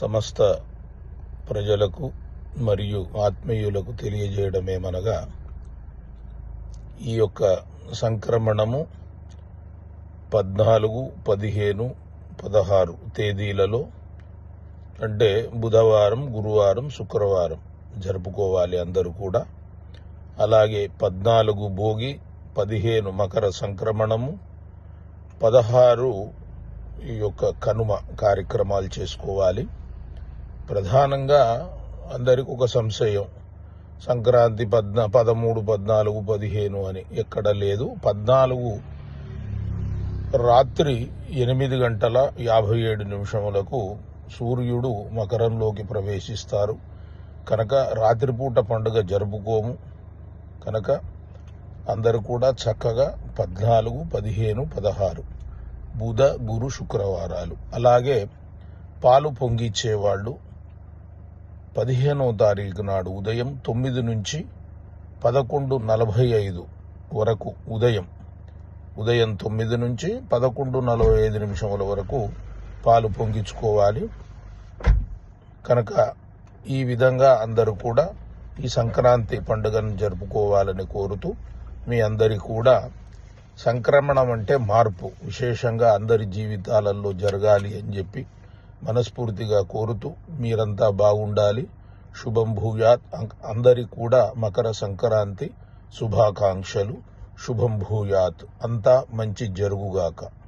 సమస్త ప్రజలకు మరియు ఆత్మీయులకు తెలియజేయడమేమనగా ఈ యొక్క సంక్రమణము పద్నాలుగు పదిహేను పదహారు తేదీలలో అంటే బుధవారం గురువారం శుక్రవారం జరుపుకోవాలి అందరూ కూడా. అలాగే పద్నాలుగు భోగి పదిహేను మకర సంక్రమణము పదహారు ఈ యొక్క కనుమ కార్యక్రమాలు చేసుకోవాలి. ప్రధానంగా అందరికి ఒక సంశయం. సంక్రాంతి పద్నా పదమూడు పద్నాలుగు పదిహేను అని ఎక్కడ లేదు. పద్నాలుగు రాత్రి ఎనిమిది గంటల యాభై ఏడు నిమిషములకు సూర్యుడు మకరంలోకి ప్రవేశిస్తారు. కనుక రాత్రిపూట పండుగ జరుపుకోము. కనుక అందరూ కూడా చక్కగా పద్నాలుగు పదిహేను పదహారు బుధ గురు శుక్రవారాలు. అలాగే పాలు పొంగిచ్చేవాళ్ళు పదిహేనవ తారీఖు నాడు ఉదయం తొమ్మిది నుంచి పదకొండు నలభై ఐదు వరకు ఉదయం. ఉదయం తొమ్మిది నుంచి పదకొండు నలభై ఐదు నిమిషముల వరకు పాలు పొంగించుకోవాలి. కనుక ఈ విధంగా అందరూ కూడా ఈ సంక్రాంతి పండుగను జరుపుకోవాలని కోరుతూ మీ అందరి కూడా సంక్రమణం అంటే మార్పు విశేషంగా అందరి జీవితాలలో జరగాలి అని చెప్పి మనస్ఫూర్తిగా కోరుతూ మీరంతా బాగుండాలి. శుభం భూయాత్. అం- అందరి కూడా మకర సంక్రాంతి శుభాకాంక్షలు. శుభం భూయాత్. అంతా మంచి జరుగుగాక.